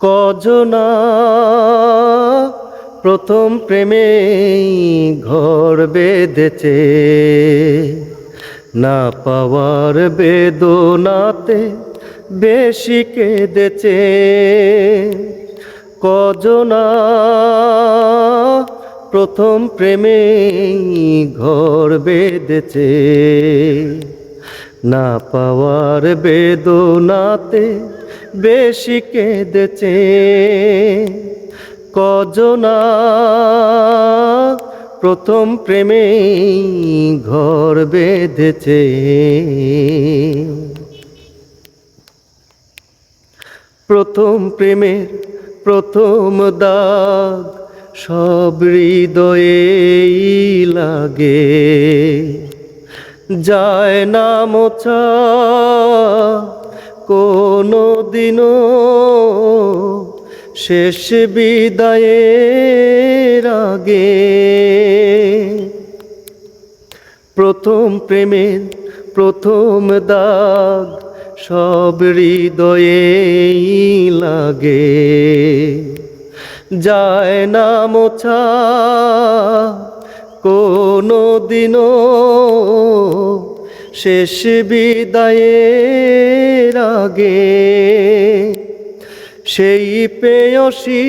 কজনা প্রথম প্রেমে ঘর বেঁধেছে? না পাওয়ার বেদনাতে বেশি কেঁদেছে। কজনা প্রথম প্রেমে ঘর বেঁধেছে? না পাওয়ার বেদনাতে বেশি কেঁদেছে। কজনা প্রথম প্রেমে ঘর বেঁধেছে। প্রথম প্রেমের প্রথম দাগ সব হৃদয়েই লাগে। যায় না মোছা কোনো দিনও শেষ বিদায়ের আগে প্রথম প্রেমের প্রথম দাগ সব হৃদয়েই লাগে। যায় না মোছা কোনো দিনও শেষ বিদায়ের আগে সেই পেয়সী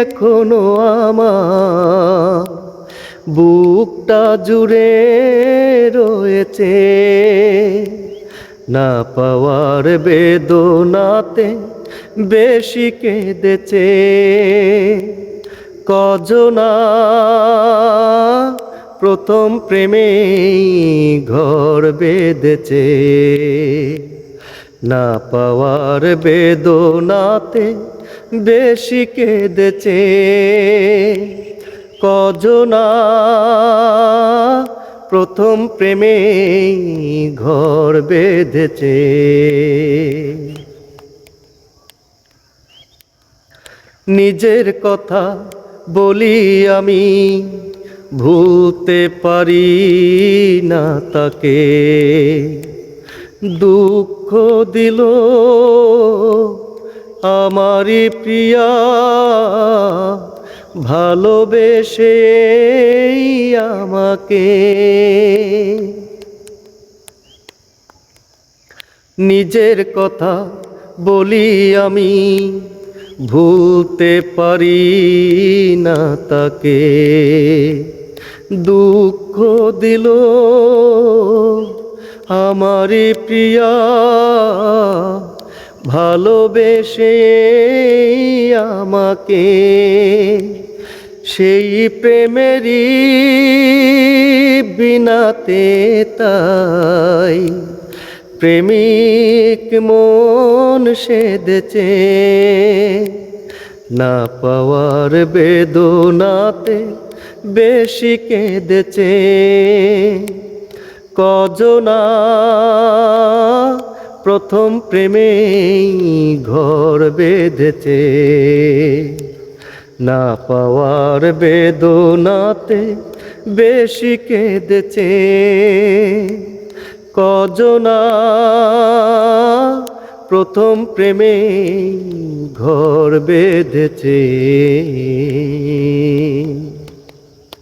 এখনও আমার বুকটা জুড়ে রয়েছে। না পাওয়ার বেদনাতে বেশি কেঁদেছে। কজনা প্রথম প্রেমে ঘর বেঁধেছে। না পাওয়ার বেদনাতে বেশি কেঁদেছে। কজনা প্রথম প্রেমে ঘর বেঁধেছে। নিজের কথা বলি আমি ভুলতে পারি না তাকে। দুঃখ দিল আমারই প্রিয়া, ভালোবেসে আমাকে। নিজের কথা বলি আমি, ভুলতে পারি না তাকে। দুঃখ দিল আমারই প্রিয়া, ভালোবেসে আমাকে সেই প্রেমেরই বিনাতে তাই প্রেমিক মন সেদেছে না পাওয়ার বেদনাতে বেশি কেঁদেছে। কজনা প্রথম প্রেমে ঘর বেঁধেছে। না পাওয়ার বেদনাতে বেশি কেঁদেছে। কজনা প্রথম প্রেমে ঘর বেঁধেছে।